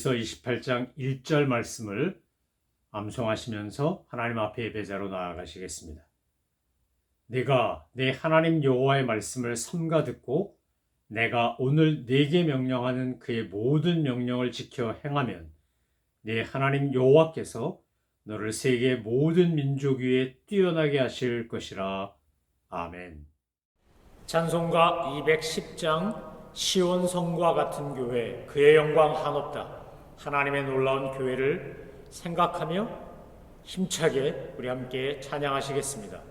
함께 7월의 말씀 신명기서 28장 1절 말씀을 암송하시면서 하나님 앞에 예배자로 나아가시겠습니다. 내가 내 하나님 여호와의 말씀을 삼가 듣고 내가 오늘 내게 명령하는 그의 모든 명령을 지켜 행하면 내 하나님 여호와께서 너를 세계 모든 민족 위에 뛰어나게 하실 것이라. 아멘. 찬송가 210장 시온 성과 같은 교회 그의 영광 한없다. 하나님의 놀라운 교회를 생각하며 힘차게 우리 함께 찬양하시겠습니다.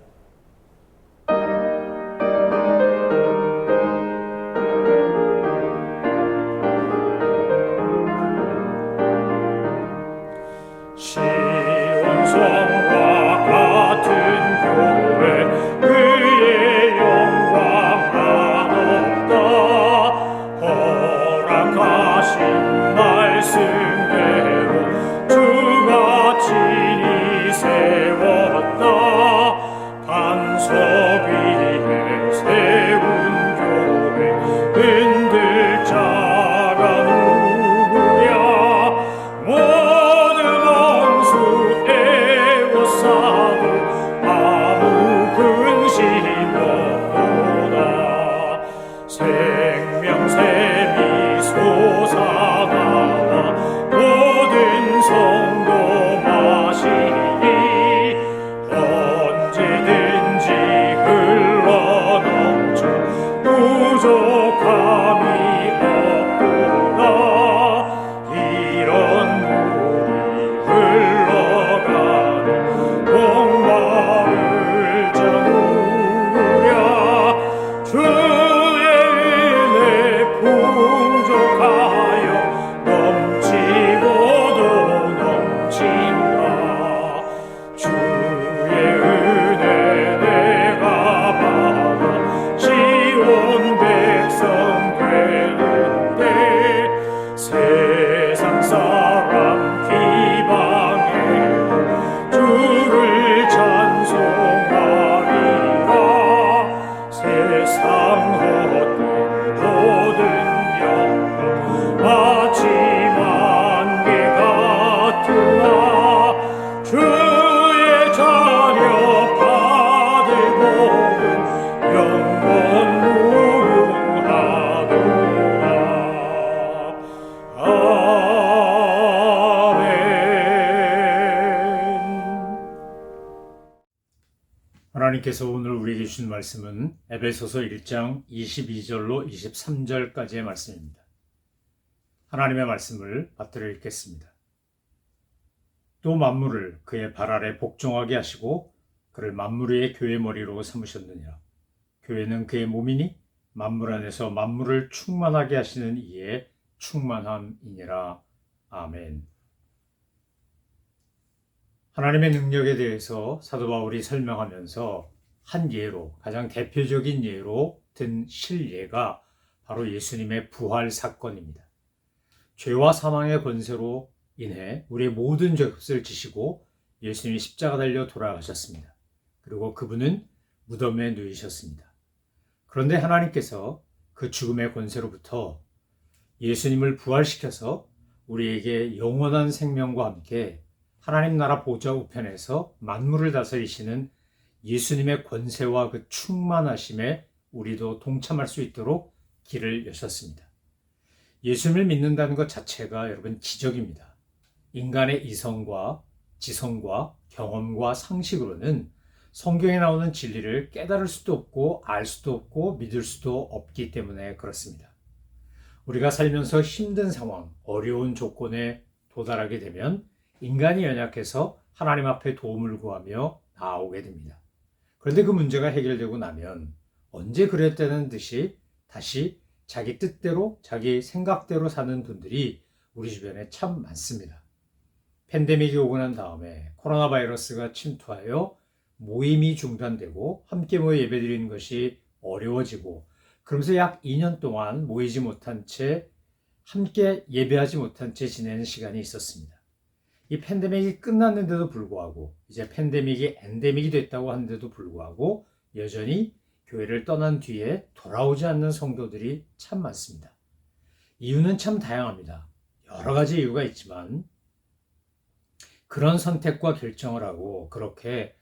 세 하나님께서 오늘 우리에게 주신 말씀은 에베소서 1장 22절로 23절까지의 말씀입니다. 하나님의 말씀을 받들어 읽겠습니다. 또 만물을 그의 발 아래 복종하게 하시고 그를 만물 위의 교회 머리로 삼으셨느니라. 교회는 그의 몸이니 만물 안에서 만물을 충만하게 하시는 이의 충만함이니라. 아멘. 하나님의 능력에 대해서 사도 바울이 설명하면서 한 예로, 가장 대표적인 예로 든 실예가 바로 예수님의 부활 사건입니다. 죄와 사망의 권세로 인해 우리의 모든 죄 값을 지시고 예수님이 십자가 달려 돌아가셨습니다. 그리고 그분은 무덤에 누이셨습니다. 그런데 하나님께서 그 죽음의 권세로부터 예수님을 부활시켜서 우리에게 영원한 생명과 함께 하나님 나라 보좌 우편에서 만물을 다스리시는 예수님의 권세와 그 충만하심에 우리도 동참할 수 있도록 길을 여셨습니다. 예수님을 믿는다는 것 자체가 여러분 기적입니다. 인간의 이성과 지성과 경험과 상식으로는 성경에 나오는 진리를 깨달을 수도 없고 알 수도 없고 믿을 수도 없기 때문에 그렇습니다. 우리가 살면서 힘든 상황, 어려운 조건에 도달하게 되면 인간이 연약해서 하나님 앞에 도움을 구하며 나아오게 됩니다. 그런데 그 문제가 해결되고 나면 언제 그랬다는 듯이 다시 자기 뜻대로, 자기 생각대로 사는 분들이 우리 주변에 참 많습니다. 팬데믹이 오고 난 다음에 코로나 바이러스가 침투하여 모임이 중단되고 함께 모여 예배드리는 것이 어려워지고 그러면서 약 2년 동안 모이지 못한 채 함께 예배하지 못한 채 지내는 시간이 있었습니다. 이 팬데믹이 끝났는데도 불구하고 이제 팬데믹이 엔데믹이 됐다고 하는데도 불구하고 여전히 교회를 떠난 뒤에 돌아오지 않는 성도들이 참 많습니다. 이유는 참 다양합니다. 여러 가지 이유가 있지만 그런 선택과 결정을 하고 그렇게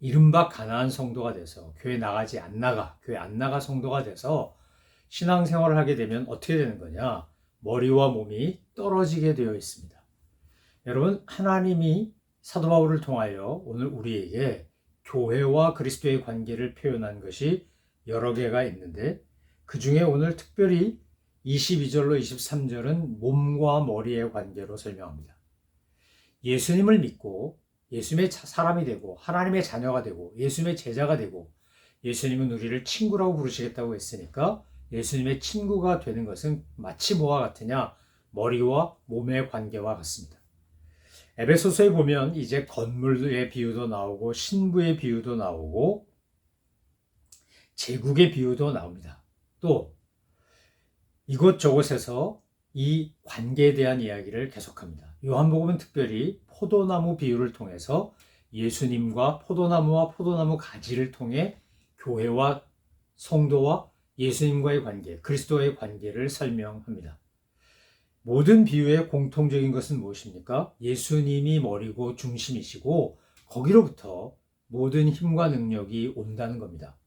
이른바 가난한 성도가 돼서 교회 나가지 안 나가, 교회 안 나가 성도가 돼서 신앙생활을 하게 되면 어떻게 되는 거냐? 머리와 몸이 떨어지게 되어 있습니다. 여러분, 하나님이 사도 바울을 통하여 오늘 우리에게 교회와 그리스도의 관계를 표현한 것이 여러 개가 있는데 그 중에 오늘 특별히 22절로 23절은 몸과 머리의 관계로 설명합니다. 예수님을 믿고 예수님의 사람이 되고 하나님의 자녀가 되고 예수님의 제자가 되고 예수님은 우리를 친구라고 부르시겠다고 했으니까 예수님의 친구가 되는 것은 마치 뭐와 같으냐? 머리와 몸의 관계와 같습니다. 에베소서에 보면 이제 건물의 비유도 나오고 신부의 비유도 나오고 제국의 비유도 나옵니다. 또 이곳저곳에서 이 관계에 대한 이야기를 계속합니다. 요한복음은 특별히 포도나무 비유를 통해서 예수님과 포도나무와 포도나무 가지를 통해 교회와 성도와 예수님과의 관계, 그리스도의 관계를 설명합니다. 모든 비유의 공통적인 것은 무엇입니까? 예수님이 머리고 중심이시고 거기로부터 모든 힘과 능력이 온다는 겁니다.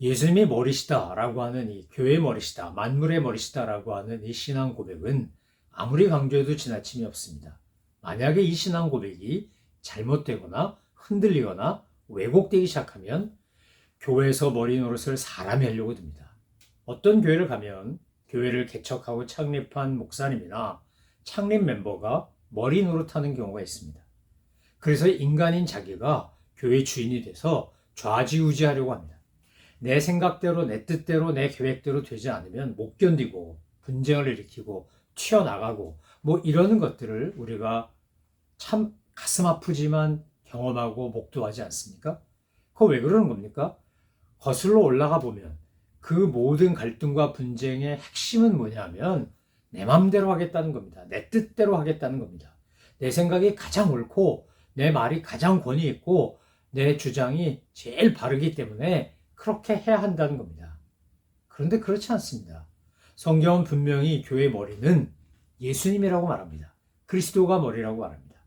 예수님이 머리시다라고 하는 이 교회의 머리시다, 만물의 머리시다라고 하는 이 신앙 고백은 아무리 강조해도 지나침이 없습니다. 만약에 이 신앙 고백이 잘못되거나 흔들리거나 왜곡되기 시작하면 교회에서 머리 노릇을 사람이 하려고 듭니다. 어떤 교회를 가면 교회를 개척하고 창립한 목사님이나 창립 멤버가 머리 노릇하는 경우가 있습니다. 그래서 인간인 자기가 교회 주인이 돼서 좌지우지하려고 합니다. 내 생각대로, 내 뜻대로, 내 계획대로 되지 않으면 못 견디고 분쟁을 일으키고 튀어나가고 뭐 이러는 것들을 우리가 참 가슴 아프지만 경험하고 목도하지 않습니까? 그거 왜 그러는 겁니까? 거슬러 올라가 보면 그 모든 갈등과 분쟁의 핵심은 뭐냐면 내 마음대로 하겠다는 겁니다. 내 뜻대로 하겠다는 겁니다. 내 생각이 가장 옳고 내 말이 가장 권위 있고 내 주장이 제일 바르기 때문에 그렇게 해야 한다는 겁니다. 그런데 그렇지 않습니다. 성경은 분명히 교회 머리는 예수님이라고 말합니다. 그리스도가 머리라고 말합니다.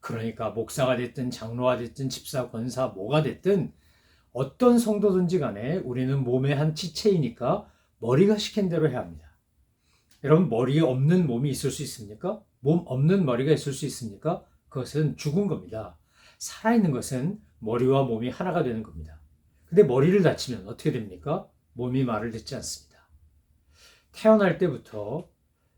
그러니까 목사가 됐든 장로가 됐든 집사, 권사, 뭐가 됐든 어떤 성도든지 간에 우리는 몸의 한 지체이니까 머리가 시킨 대로 해야 합니다. 여러분, 머리 없는 몸이 있을 수 있습니까? 몸 없는 머리가 있을 수 있습니까? 그것은 죽은 겁니다. 살아있는 것은 머리와 몸이 하나가 되는 겁니다. 근데 머리를 다치면 어떻게 됩니까? 몸이 말을 듣지 않습니다. 태어날 때부터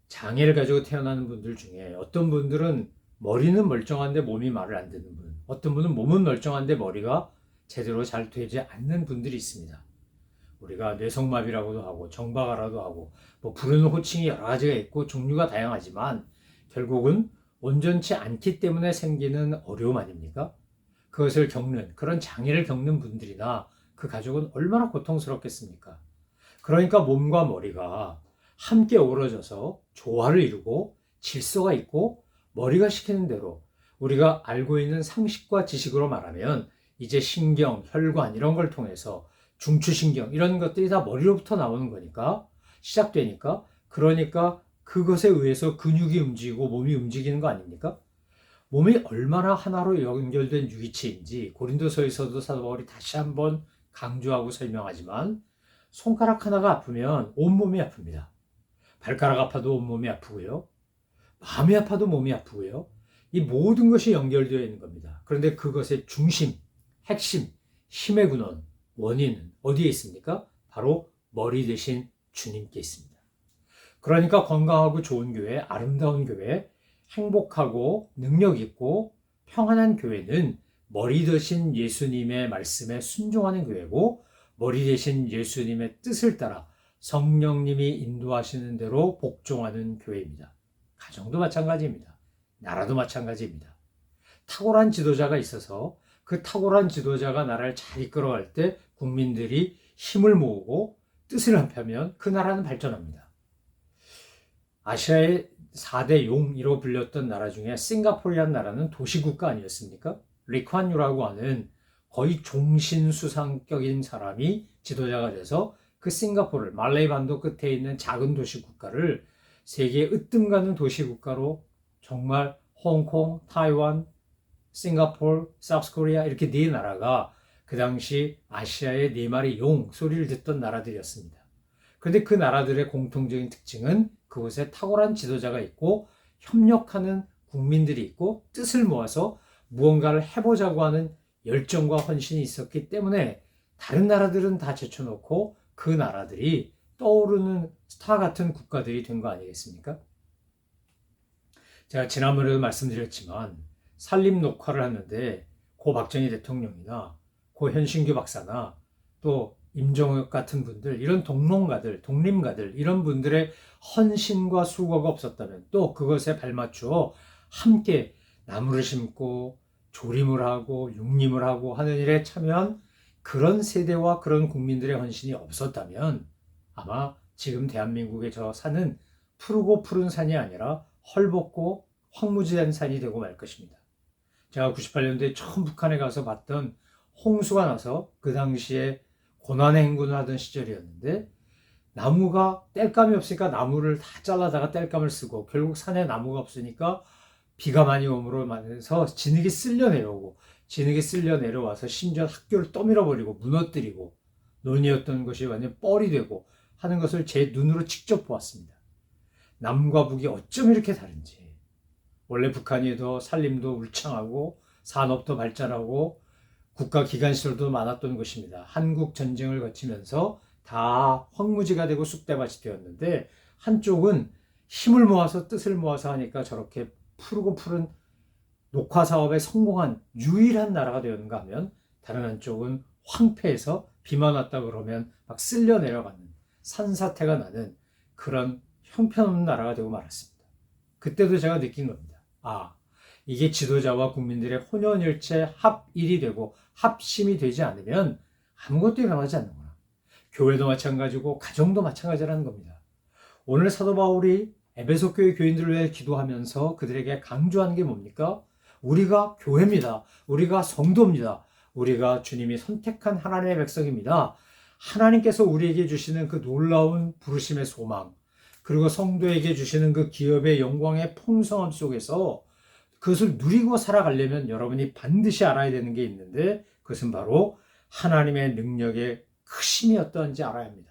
장애를 가지고 태어나는 분들 중에 어떤 분들은 머리는 멀쩡한데 몸이 말을 안 듣는 분, 어떤 분은 몸은 멀쩡한데 머리가 제대로 잘 되지 않는 분들이 있습니다. 우리가 뇌성마비라고도 하고 정박아라도 하고 뭐 부르는 호칭이 여러 가지가 있고 종류가 다양하지만 결국은 온전치 않기 때문에 생기는 어려움 아닙니까? 그것을 겪는 그런 장애를 겪는 분들이나 그 가족은 얼마나 고통스럽겠습니까? 그러니까 몸과 머리가 함께 어우러져서 조화를 이루고 질서가 있고 머리가 시키는 대로 우리가 알고 있는 상식과 지식으로 말하면 이제 신경, 혈관 이런 걸 통해서 중추신경 이런 것들이 다 머리로부터 나오는 거니까 시작되니까 그러니까 그것에 의해서 근육이 움직이고 몸이 움직이는 거 아닙니까? 몸이 얼마나 하나로 연결된 유기체인지 고린도서에서도 사도 바울이 다시 한번 강조하고 설명하지만 손가락 하나가 아프면 온몸이 아픕니다. 발가락 아파도 온몸이 아프고요. 마음이 아파도 몸이 아프고요. 이 모든 것이 연결되어 있는 겁니다. 그런데 그것의 중심, 핵심, 힘의 근원, 원인은 어디에 있습니까? 바로 머리 대신 주님께 있습니다. 그러니까 건강하고 좋은 교회, 아름다운 교회, 행복하고 능력 있고 평안한 교회는 머리 대신 예수님의 말씀에 순종하는 교회고 머리 대신 예수님의 뜻을 따라 성령님이 인도하시는 대로 복종하는 교회입니다. 가정도 마찬가지입니다. 나라도 마찬가지입니다. 탁월한 지도자가 있어서 그 탁월한 지도자가 나라를 잘 이끌어갈 때 국민들이 힘을 모으고 뜻을 합하면 그 나라는 발전합니다. 아시아의 4대 용이로 불렸던 나라 중에 싱가포르라는 나라는 도시국가 아니었습니까? 리ኳ뉴라고 하는 거의 종신수상격인 사람이 지도자가 돼서 그 싱가포르를 말레이 반도 끝에 있는 작은 도시 국가를 세계에 으뜸 가는 도시국가로 정말 홍콩, 타이완, 싱가포르, 사우스 코리아 이렇게 네 나라가 그 당시 아시아의 네 마리 용 소리를 듣던 나라들이었습니다. 그런데 그 나라들의 공통적인 특징은 그곳에 탁월한 지도자가 있고 협력하는 국민들이 있고 뜻을 모아서 무언가를 해보자고 하는 열정과 헌신이 있었기 때문에 다른 나라들은 다 제쳐놓고 그 나라들이 떠오르는 스타 같은 국가들이 된 거 아니겠습니까? 제가 지난번에도 말씀드렸지만 산림 녹화를 하는데 고 박정희 대통령이나 고 현신규 박사나 또 임종혁 같은 분들 이런 동농가들 독립가들 이런 분들의 헌신과 수고가 없었다면 또 그것에 발맞추어 함께 나무를 심고 조림을 하고 육림을 하고 하는 일에 참여한 그런 세대와 그런 국민들의 헌신이 없었다면 아마 지금 대한민국에 저 산은 푸르고 푸른 산이 아니라 헐벗고 황무지된 산이 되고 말 것입니다. 제가 98년도에 처음 북한에 가서 봤던 홍수가 나서 그 당시에 고난의 행군을 하던 시절이었는데 나무가 땔감이 없으니까 나무를 다 잘라다가 땔감을 쓰고 결국 산에 나무가 없으니까 비가 많이 오므로 말해서 진흙이 쓸려 내려오고 진흙이 쓸려 내려와서 심지어 학교를 떠밀어 버리고 무너뜨리고 논이었던 것이 완전 뻘이 되고 하는 것을 제 눈으로 직접 보았습니다. 남과 북이 어쩜 이렇게 다른지. 원래 북한이 더 산림도 울창하고 산업도 발전하고 국가 기관시설도 많았던 곳입니다. 한국 전쟁을 거치면서 다 황무지가 되고 쑥대밭이 되었는데 한쪽은 힘을 모아서 뜻을 모아서 하니까 저렇게 푸르고 푸른 녹화 사업에 성공한 유일한 나라가 되었는가 하면 다른 한쪽은 황폐해서 비만 왔다 그러면 막 쓸려 내려가는 산사태가 나는 그런 형편없는 나라가 되고 말았습니다. 그때도 제가 느낀 겁니다. 아, 이게 지도자와 국민들의 혼연일체 합일이 되고 합심이 되지 않으면 아무것도 일어나지 않는구나. 교회도 마찬가지고 가정도 마찬가지라는 겁니다. 오늘 사도 바울이 에베소 교회 교인들을 위해 기도하면서 그들에게 강조하는 게 뭡니까? 우리가 교회입니다. 우리가 성도입니다. 우리가 주님이 선택한 하나님의 백성입니다. 하나님께서 우리에게 주시는 그 놀라운 부르심의 소망, 그리고 성도에게 주시는 그 기업의 영광의 풍성함 속에서 그것을 누리고 살아가려면 여러분이 반드시 알아야 되는 게 있는데 그것은 바로 하나님의 능력의 크심이 어떠한지 알아야 합니다.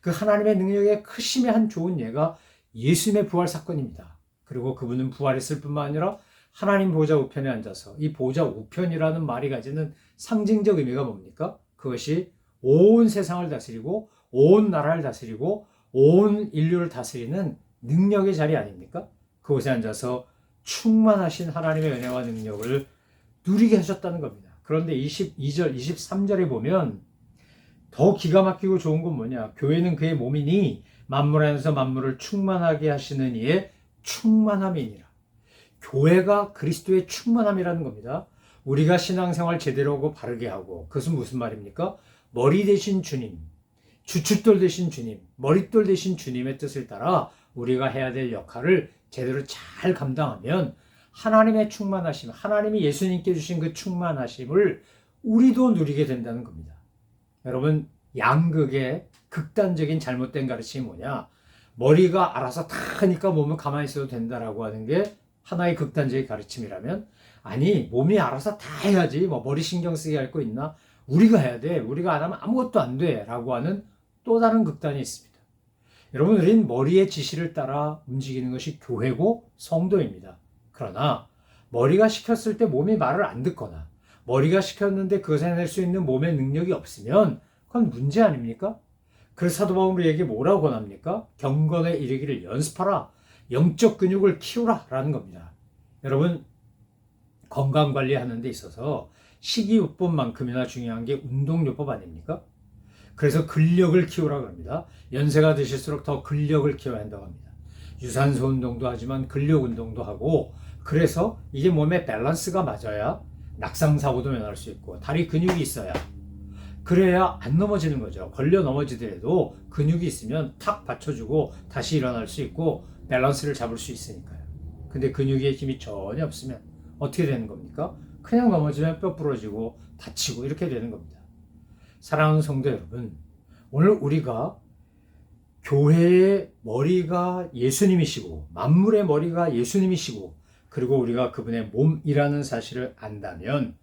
그 하나님의 능력의 크심의 한 좋은 예가 예수님의 부활 사건입니다. 그리고 그분은 부활했을 뿐만 아니라 하나님 보좌 우편에 앉아서 이 보좌 우편이라는 말이 가지는 상징적 의미가 뭡니까? 그것이 온 세상을 다스리고 온 나라를 다스리고 온 인류를 다스리는 능력의 자리 아닙니까? 그곳에 앉아서 충만하신 하나님의 은혜와 능력을 누리게 하셨다는 겁니다. 그런데 22절, 23절에 보면 더 기가 막히고 좋은 건 뭐냐? 교회는 그의 몸이니 만물 안에서 만물을 충만하게 하시는 이의 충만함이니라. 교회가 그리스도의 충만함이라는 겁니다. 우리가 신앙생활 제대로 하고 바르게 하고 그것은 무슨 말입니까? 머리 대신 주님, 주춧돌 대신 주님, 머릿돌 대신 주님의 뜻을 따라 우리가 해야 될 역할을 제대로 잘 감당하면 하나님의 충만하심, 하나님이 예수님께 주신 그 충만하심을 우리도 누리게 된다는 겁니다. 여러분, 양극의 극단적인 잘못된 가르침이 뭐냐? 머리가 알아서 다 하니까 몸은 가만히 있어도 된다라고 하는 게 하나의 극단적인 가르침이라면 아니 몸이 알아서 다 해야지 뭐 머리 신경 쓰게 할 거 있나 우리가 해야 돼 우리가 안 하면 아무것도 안 돼라고 하는 또 다른 극단이 있습니다 여러분 우리는 머리의 지시를 따라 움직이는 것이 교회고 성도입니다 그러나 머리가 시켰을 때 몸이 말을 안 듣거나 머리가 시켰는데 그것을 해낼 수 있는 몸의 능력이 없으면 그건 문제 아닙니까? 그래서 사도 바울은 우리에게 뭐라고 권합니까? 경건에 이르기를 연습하라. 영적 근육을 키우라. 라는 겁니다. 여러분, 건강 관리하는 데 있어서 식이요법만큼이나 중요한 게 운동요법 아닙니까? 그래서 근력을 키우라 그럽니다. 연세가 드실수록 더 근력을 키워야 한다고 합니다. 유산소 운동도 하지만 근력 운동도 하고 그래서 이게 몸의 밸런스가 맞아야 낙상 사고도 면할 수 있고 다리 근육이 있어야 그래야 안 넘어지는 거죠. 걸려 넘어지더라도 근육이 있으면 탁 받쳐주고 다시 일어날 수 있고 밸런스를 잡을 수 있으니까요. 근데 근육에 힘이 전혀 없으면 어떻게 되는 겁니까? 그냥 넘어지면 뼈 부러지고 다치고 이렇게 되는 겁니다. 사랑하는 성도 여러분, 오늘 우리가 교회의 머리가 예수님이시고 만물의 머리가 예수님이시고 그리고 우리가 그분의 몸이라는 사실을 안다면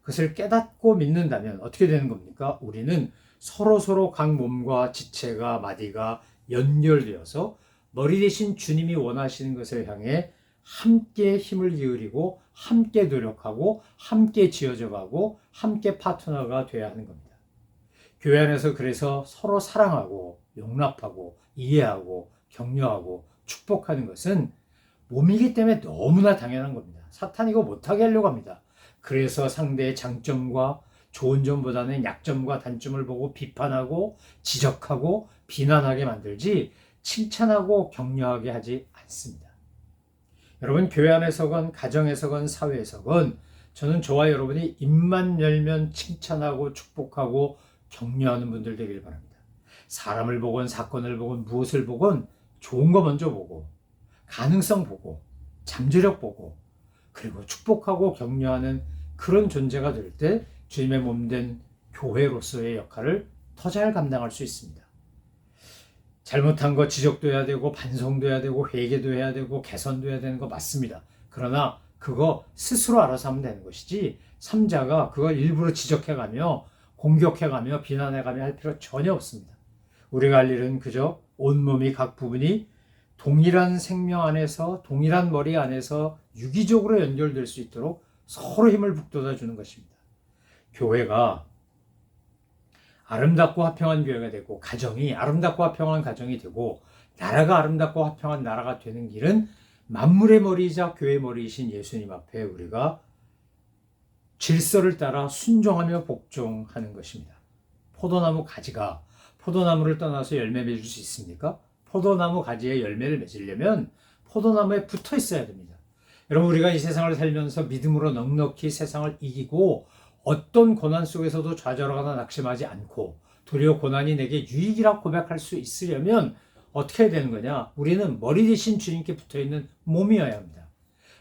그것을 깨닫고 믿는다면 어떻게 되는 겁니까? 우리는 서로 서로 각 몸과 지체가 마디가 연결되어서 머리 대신 주님이 원하시는 것을 향해 함께 힘을 기울이고 함께 노력하고 함께 지어져 가고 함께 파트너가 돼야 하는 겁니다. 교회 안에서 그래서 서로 사랑하고 용납하고 이해하고 격려하고 축복하는 것은 몸이기 때문에 너무나 당연한 겁니다. 사탄이 이거 못하게 하려고 합니다. 그래서 상대의 장점과 좋은 점보다는 약점과 단점을 보고 비판하고 지적하고 비난하게 만들지 칭찬하고 격려하게 하지 않습니다. 여러분 교회 안에서건 가정에서건 사회에서건 저는 저와 여러분이 입만 열면 칭찬하고 축복하고 격려하는 분들 되길 바랍니다. 사람을 보건 사건을 보건 무엇을 보건 좋은 거 먼저 보고 가능성 보고 잠재력 보고 그리고 축복하고 격려하는 그런 존재가 될 때 주님의 몸된 교회로서의 역할을 더 잘 감당할 수 있습니다. 잘못한 거 지적도 해야 되고 반성도 해야 되고 회개도 해야 되고 개선도 해야 되는 거 맞습니다. 그러나 그거 스스로 알아서 하면 되는 것이지 삼자가 그걸 일부러 지적해가며 공격해가며 비난해가며 할 필요 전혀 없습니다. 우리가 할 일은 그저 온몸이 각 부분이 동일한 생명 안에서 동일한 머리 안에서 유기적으로 연결될 수 있도록 서로 힘을 북돋아 주는 것입니다. 교회가 아름답고 화평한 교회가 되고 가정이 아름답고 화평한 가정이 되고 나라가 아름답고 화평한 나라가 되는 길은 만물의 머리이자 교회 머리이신 예수님 앞에 우리가 질서를 따라 순종하며 복종하는 것입니다. 포도나무 가지가 포도나무를 떠나서 열매 맺을 수 있습니까? 포도나무 가지에 열매를 맺으려면 포도나무에 붙어 있어야 됩니다. 여러분 우리가 이 세상을 살면서 믿음으로 넉넉히 세상을 이기고 어떤 고난 속에서도 좌절하거나 낙심하지 않고 도리어 고난이 내게 유익이라 고백할 수 있으려면 어떻게 되는 거냐? 우리는 머리 대신 주님께 붙어 있는 몸이어야 합니다.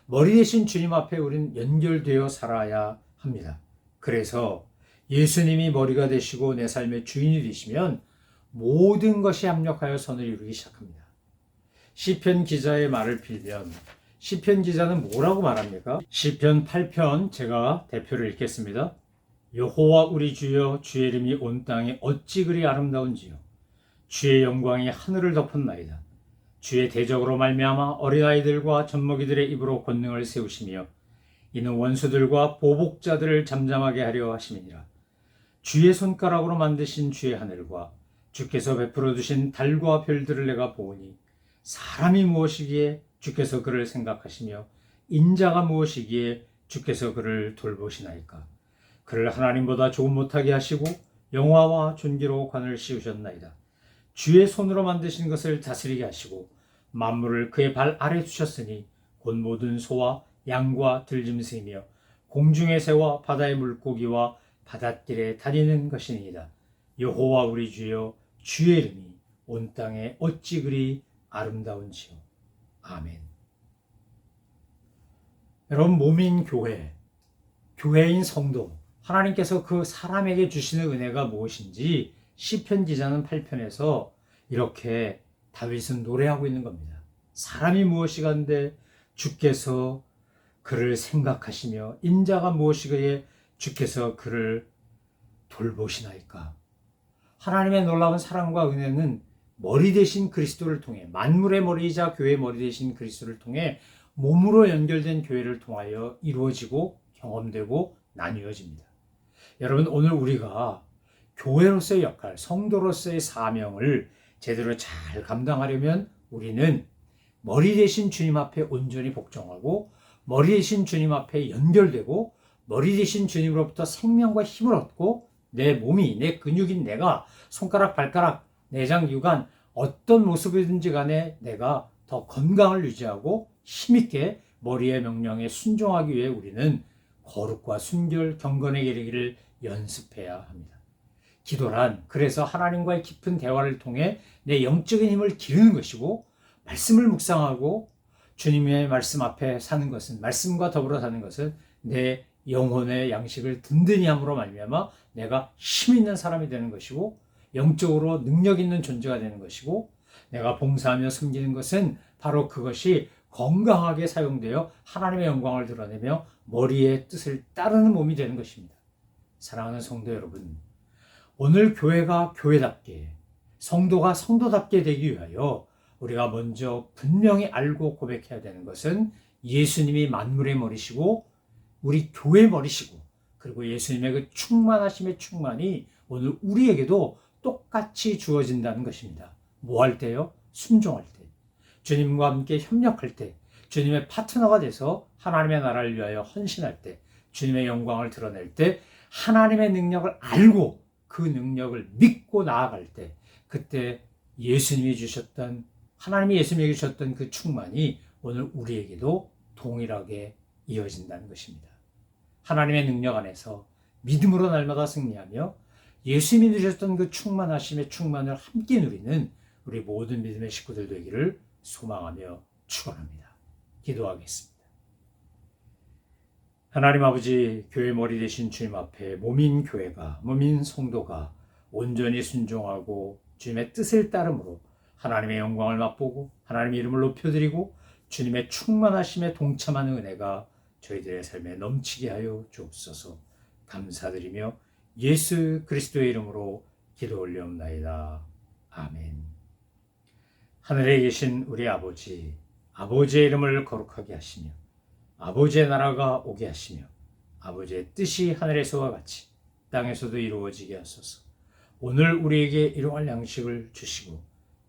머리 대신 주님 앞에 우리는 연결되어 살아야 합니다. 그래서 예수님이 머리가 되시고 내 삶의 주인이 되시면 모든 것이 합력하여 선을 이루기 시작합니다. 시편 기자의 말을 빌면 시편 기자는 뭐라고 말합니까? 시편 8편 제가 대표를 읽겠습니다. 여호와 우리 주여 주의 이름이 온 땅에 어찌 그리 아름다운지요 주의 영광이 하늘을 덮었나이다. 주의 대적으로 말미암아 어린아이들과 젖먹이들의 입으로 권능을 세우시며 이는 원수들과 보복자들을 잠잠하게 하려 하심이니라. 주의 손가락으로 만드신 주의 하늘과 주께서 베풀어 두신 달과 별들을 내가 보오니 사람이 무엇이기에 주께서 그를 생각하시며 인자가 무엇이기에 주께서 그를 돌보시나이까 그를 하나님보다 조금 못하게 하시고 영화와 존귀로 관을 씌우셨나이다 주의 손으로 만드신 것을 다스리게 하시고 만물을 그의 발 아래 두셨으니 곧 모든 소와 양과 들짐승이며 공중의 새와 바다의 물고기와 바닷길에 다니는 것이니이다 여호와 우리 주여 주의 이름이 온 땅에 어찌 그리 아름다운지요 아멘. 여러분, 몸인 교회, 교회인 성도, 하나님께서 그 사람에게 주시는 은혜가 무엇인지 시편 기자는 8편에서 이렇게 다윗은 노래하고 있는 겁니다. 사람이 무엇이간데 주께서 그를 생각하시며 인자가 무엇이기에 주께서 그를 돌보시나이까. 하나님의 놀라운 사랑과 은혜는 머리 대신 그리스도를 통해 만물의 머리이자 교회 머리 대신 그리스도를 통해 몸으로 연결된 교회를 통하여 이루어지고 경험되고 나뉘어집니다. 여러분 오늘 우리가 교회로서의 역할, 성도로서의 사명을 제대로 잘 감당하려면 우리는 머리 대신 주님 앞에 온전히 복종하고 머리 대신 주님 앞에 연결되고 머리 대신 주님으로부터 생명과 힘을 얻고 내 몸이 내 근육인 내가 손가락 발가락 내장 유관 어떤 모습이든지 간에 내가 더 건강을 유지하고 힘있게 머리의 명령에 순종하기 위해 우리는 거룩과 순결, 경건의 이르기를 연습해야 합니다. 기도란 그래서 하나님과의 깊은 대화를 통해 내 영적인 힘을 기르는 것이고 말씀을 묵상하고 주님의 말씀 앞에 사는 것은 말씀과 더불어 사는 것은 내 영혼의 양식을 든든히 함으로 말미암아 내가 힘 있는 사람이 되는 것이고 영적으로 능력 있는 존재가 되는 것이고 내가 봉사하며 섬기는 것은 바로 그것이 건강하게 사용되어 하나님의 영광을 드러내며 머리의 뜻을 따르는 몸이 되는 것입니다. 사랑하는 성도 여러분, 오늘 교회가 교회답게, 성도가 성도답게 되기 위하여 우리가 먼저 분명히 알고 고백해야 되는 것은 예수님이 만물의 머리시고 우리 교회 머리시고 그리고 예수님의 그 충만하심의 충만이 오늘 우리에게도 똑같이 주어진다는 것입니다. 뭐 할 때요? 순종할 때. 주님과 함께 협력할 때. 주님의 파트너가 돼서 하나님의 나라를 위하여 헌신할 때. 주님의 영광을 드러낼 때. 하나님의 능력을 알고 그 능력을 믿고 나아갈 때. 그때 예수님이 주셨던 하나님이 예수님에게 주셨던 그 충만이 오늘 우리에게도 동일하게 이어진다는 것입니다. 하나님의 능력 안에서 믿음으로 날마다 승리하며 예수님이 누셨던 그 충만하심의 충만을 함께 누리는 우리 모든 믿음의 식구들 되기를 소망하며 축원합니다. 기도하겠습니다. 하나님 아버지 교회 머리 대신 주님 앞에 몸인 교회가 몸인 성도가 온전히 순종하고 주님의 뜻을 따름으로 하나님의 영광을 맛보고 하나님의 이름을 높여드리고 주님의 충만하심에 동참하는 은혜가 저희들의 삶에 넘치게 하여 주옵소서 감사드리며 예수 그리스도의 이름으로 기도 올려옵나이다. 아멘. 하늘에 계신 우리 아버지, 아버지의 이름을 거룩하게 하시며, 아버지의 나라가 오게 하시며, 아버지의 뜻이 하늘에서와 같이 땅에서도 이루어지게 하소서. 오늘 우리에게 일용할 양식을 주시고,